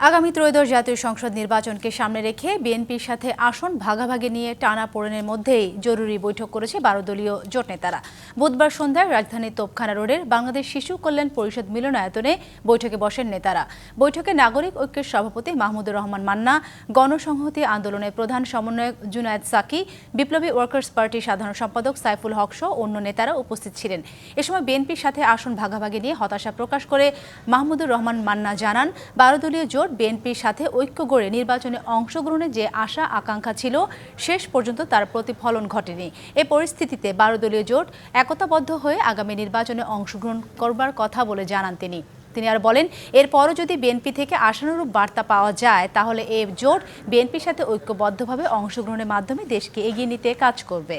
আগামী ত্রয়োদশ জাতীয় সংসদ নির্বাচনকে সামনে রেখে বিএনপির সাথে আসন ভাগাভাগি নিয়ে টানা পোড়েনের মধ্যেই জরুরি বৈঠক করেছে বারো দলীয় জোট নেতারা। বুধবার সন্ধ্যায় রাজধানীর তোপখানা রোডের বাংলাদেশ শিশু কল্যাণ পরিষদ মিলনায়তনে বৈঠকে বসেন নেতারা। বৈঠকে নাগরিক ঐক্যের সভাপতি মাহমুদুর রহমান মান্না, গণসংহতি আন্দোলনের প্রধান সমন্বয়ক জুনায়েদ সাকি, বিপ্লবী ওয়ার্কার্স পার্টির সাধারণ সম্পাদক সাইফুল হক সহ অন্য নেতারা উপস্থিত ছিলেন। এ সময় বিএনপির সাথে আসন ভাগাভাগি নিয়ে হতাশা প্রকাশ করে মাহমুদুর রহমান মান্না জানান বারো দলীয় জোট বিএনপির সাথে ঐক্য গড়ে নির্বাচনে অংশগ্রহণের যে আশা, আকাঙ্ক্ষা ছিল, শেষ পর্যন্ত তার প্রতিফলন ঘটেনি। এ পরিস্থিতিতে বারো দলীয় জোট একতাবদ্ধ হয়ে আগামী নির্বাচনে অংশগ্রহণ করবার কথা বলে জানান তিনি। তিনি আর বলেন, এরপরও যদি বিএনপি থেকে আশানুরূপ বার্তা পাওয়া যায়, তাহলে এ জোট বিএনপির সাথে ঐক্যবদ্ধভাবে অংশগ্রহণের মাধ্যমে দেশকে এগিয়ে নিতে কাজ করবে।